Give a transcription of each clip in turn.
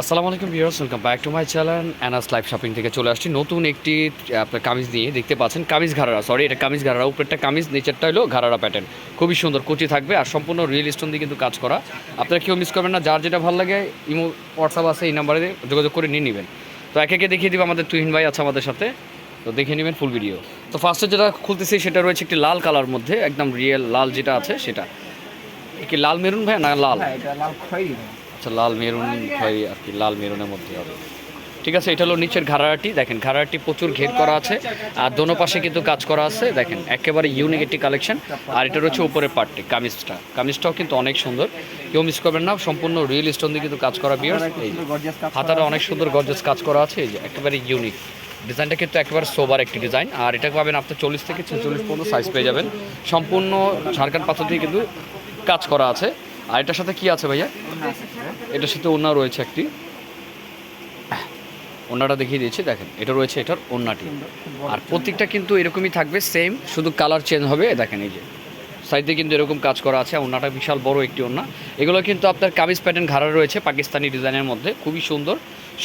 আসসালামু আলাইকুম viewers, welcome back to my channel Anas live shopping থেকে চলে আসছি নতুন একটি আপনার কামিজ নিয়ে। দেখতে পাচ্ছেন কামিজ ঘাড়ারা সরি এটা কামিজ ঘাড়ারা, উপরেরটা কামিজ, নিচেরটা হলো ঘাড়ারা প্যাটার্ন খুবই সুন্দর কুচি থাকবে আর সম্পূর্ণ রিয়েল স্টোন দিয়ে কিন্তু কাজ করা। আপনারা কেউ মিস করবেন না, যার যেটা ভালো লাগে, ইমো হোয়াটসঅ্যাপ আছে, এই নাম্বারে যোগাযোগ করে নিয়ে নেবেন। তো একে একে দেখিয়ে দিব আমাদের তুহিন ভাই আছে আমাদের সাথে। তো দেখে নেবেন ফুল ভিডিও তো ফার্স্টে যেটা খুলতেছি সেটা রয়েছে একটি লাল কালার মধ্যে, একদম রিয়েল লাল যেটা আছে সেটা। কি লাল মেরুন ভাই না লাল? হ্যাঁ। আচ্ছা লাল মেরুন হয় আর কি, লাল মেরুনের মধ্যে হবে। ঠিক আছে, এটা হলো নিচের ঘাড়াটি, দেখেন ঘাড়াটি প্রচুর ঘের করা আছে, আর দোনো পাশে কিন্তু কাজ করা আছে, দেখেন একেবারে ইউনিক একটি কালেকশন আর এটা রয়েছে উপরের পার্টটি কামিজটা। কামিজটাও কিন্তু অনেক সুন্দর, কেউ মিস করবেন না, সম্পূর্ণ রিয়েল স্টোন দিয়ে কিন্তু কাজ করা বিয়ার এই হাতাটা অনেক সুন্দর গর্জাস কাজ করা আছে, এই যে একেবারে ইউনিক ডিজাইনটা কিন্তু একেবারে সোবার একটি ডিজাইন আর এটা পাবেন আপনার চল্লিশ থেকে ছেচল্লিশ পর্যন্ত সাইজ পেয়ে যাবেন। সম্পূর্ণ ঝাড়খান্ড পাথর দিয়ে কিন্তু কাজ করা আছে। আর এটার সাথে কি আছে ভাইয়া? এটার সাথে ওনা রয়েছে একটি। ওনাটা দেখিয়ে দিয়েছি, দেখেন, এটা রয়েছে এটার বড়। আর প্রত্যেকটা কিন্তু এরকমই থাকবে সেম শুধু কালার চেঞ্জ হবে, দেখেন এই যে। সাইডে কিন্তু এরকম কাজ করা আছে ওনাটা বিশাল বড় একটি ওন্না এগুলো কিন্তু আপনার কামিজ প্যাটার্ন ঘাড়া রয়েছে, পাকিস্তানি ডিজাইনের মধ্যে। খুবই সুন্দর,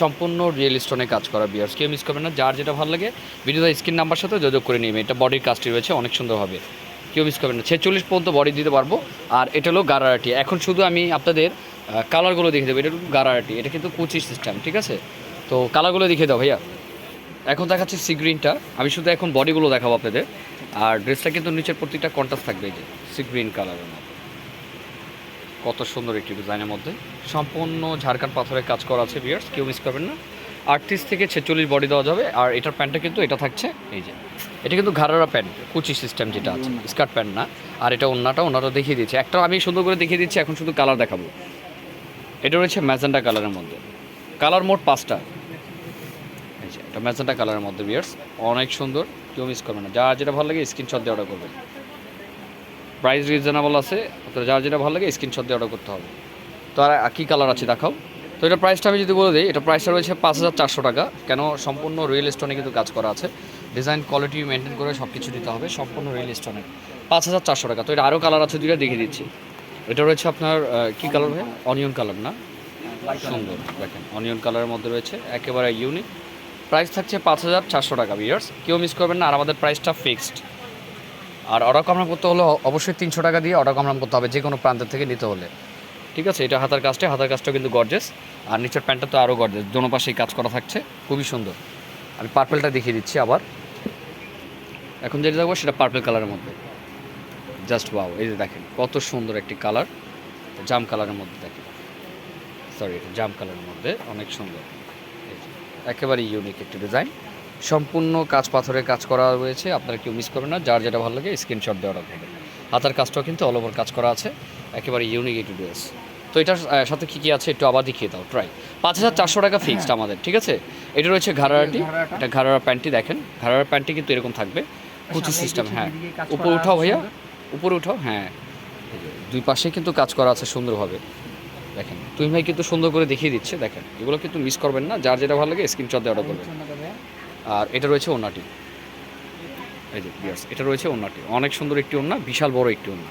সম্পূর্ণ রিয়েল স্টোনে কাজ করা বিয়ার্স কেউ মিস করবেন না, যার যেটা ভালো লাগে ভিডিওটা স্ক্রিন নাম্বার সাথে যোগাযোগ করে নেবে এটা বডির কাজটি রয়েছে, অনেক সুন্দর হবে কেউ মিস করবেন না। ছেচল্লিশ পর্যন্ত বডি দিতে পারব। আর এটা হলো গারারাটি। এখন শুধু আমি আপনাদের কালারগুলো দেখে দেবো। এটা হলো গারারাটি। এটা কিন্তু কুচি সিস্টেম ঠিক আছে? তো কালারগুলো দেখে দাও ভাইয়া। এখন দেখাচ্ছি সি গ্রিনটা আমি শুধু এখন বডিগুলো দেখাবো আপনাদের। আর ড্রেসটা কিন্তু নিচের প্রত্যেকটা কন্ট্রাস্ট থাকবে এই যে সি গ্রিন কালারের মধ্যে। কত সুন্দর একটি ডিজাইনের মধ্যে। সম্পূর্ণ ঝাড়খান্ড পাথরের কাজ করা আছে বিয়ার্স কেউ মিস করবেন না। আটত্রিশ থেকে ছেচল্লিশ বডি দেওয়া যাবে আর এটার প্যান্টটা কিন্তু এটা থাকছে এই যে। এটা কিন্তু ঘাড়ারা প্যান্ট কুচি সিস্টেম যেটা আছে স্কার্ট প্যান্ট না। আর এটা ওন্নাটা ওনাটা দেখিয়ে দিয়েছে একটা আমি সুন্দর করে দেখিয়ে দিচ্ছি এখন শুধু কালার দেখাবো। এটা রয়েছে ম্যাজেন্ডা কালারের মধ্যে। কালার মোট পাঁচটা। এই যে এটা ম্যাজেন্টা কালারের মধ্যে বিয়ার্স অনেক সুন্দর কেউ মিস করবে না। যার যেটা ভালো লাগে স্ক্রিনশট দিয়ে অর্ডার করবেন প্রাইস রিজনেবল আছে আপনার যার যেটা ভালো লাগে স্ক্রিনশট দিয়ে অর্ডার করতে হবে। তো আর কী কালার আছে দেখাও। তো এটা প্রাইসটা আমি যদি বলে দিই, এটা প্রাইসটা রয়েছে পাঁচ হাজার চারশো টাকা। কেন? সম্পূর্ণ রিয়েল স্টোনে কিন্তু কাজ করা আছে। ডিজাইন কোয়ালিটি মেনটেন করে সব কিছু দিতে হবে, সম্পূর্ণ রিয়েল স্টোনের পাঁচ হাজার চারশো টাকা। তো এটা আরও কালার আছে, দুইটা দেখিয়ে দিচ্ছি। এটা রয়েছে আপনার কী কালার ভাই অনিয়ন কালার না? সুন্দর, দেখেন অনিয়ন কালারের মধ্যে রয়েছে, একেবারে ইউনিক প্রাইস থাকছে পাঁচ হাজার চারশো টাকা বিয়ার্স কেউ মিস করবেন না, আর আমাদের প্রাইসটা ফিক্সড আর অর্ডার কমরাম করতে হলে অবশ্যই তিনশো টাকা দিয়ে অর্ডার কমরাম করতে হবে যে কোনো প্রান্তের থেকে নিতে হলে। ঠিক আছে? এটা হাতার কাজটা হাতার কাজটাও কিন্তু গর্জেস আর নিচের প্যান্টটা তো আরও গর্জেস দোনো পাশেই কাজ করা থাকছে। খুবই সুন্দর। আমি পার্পেলটা দেখিয়ে দিচ্ছি আবার। এখন যেটা দেখব সেটা পার্পেল কালারের মধ্যে। জাস্ট ওয়াও এই যে দেখেন কত সুন্দর একটি কালার জাম কালারের মধ্যে দেখেন। সরি এটা জাম কালারের মধ্যে। অনেক সুন্দর। এই যে, একেবারে ইউনিক একটি ডিজাইন সম্পূর্ণ কাজ পাথরের কাজ করা রয়েছে আপনারা কেউ মিস করবেন না। যার যেটা ভালো লাগে স্ক্রিনশট দেওয়া রাখবেন হাতার কাজটাও কিন্তু অল ওভার কাজ করা আছে একেবারে ইউনিক একটি ড্রেস তো এটার সাথে কী কী আছে একটু আবার দেখিয়ে দাও ট্রাই পাঁচ হাজার চারশো টাকা ফিক্সড আমাদের ঠিক আছে? এটা রয়েছে ঘাড়াটা। এটা ঘাড়ার প্যান্টটি দেখেন। ঘাড়ার প্যান্টটি কিন্তু এরকম থাকবে। কুচি সিস্টেম হ্যাঁ। উপরে উঠাও ভাইয়া। উপরে উঠাও হ্যাঁ। দুই পাশে কিন্তু কাজ করা আছে সুন্দরভাবে। দেখেন তুমি ভাই কিন্তু সুন্দর করে দেখিয়ে দিচ্ছে দেখেন। এগুলো কিন্তু মিস করবেন না যার যেটা ভালো লাগে স্ক্রিনশট দিয়ে অর্ডার করবেন। আর এটা রয়েছে ওনাটি এই যে বিয়ার্স এটা রয়েছে ওনাটি অনেক সুন্দর একটি ওনা বিশাল বড় একটি ওনা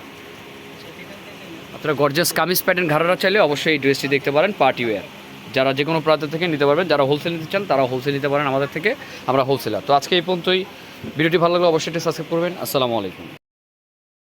আপনারা গর্জাস কামিজ প্যাটার্ন ঘাড়ারা চাইলে অবশ্যই এই ড্রেসটি দেখতে পারেন পার্টি ওয়্যার যারা যে কোনো প্রান্ত থেকে নিতে পারবেন, যারা হোলসেল নিতে চান তারা হোলসেল নিতে পারেন আমাদের থেকে, আমরা হোলসেলার তো আজকে এই পর্যন্তই। ভিডিওটি ভালো লাগলে অবশ্যই সাবস্ক্রাইব করবেন। আসসালামু আলাইকুম।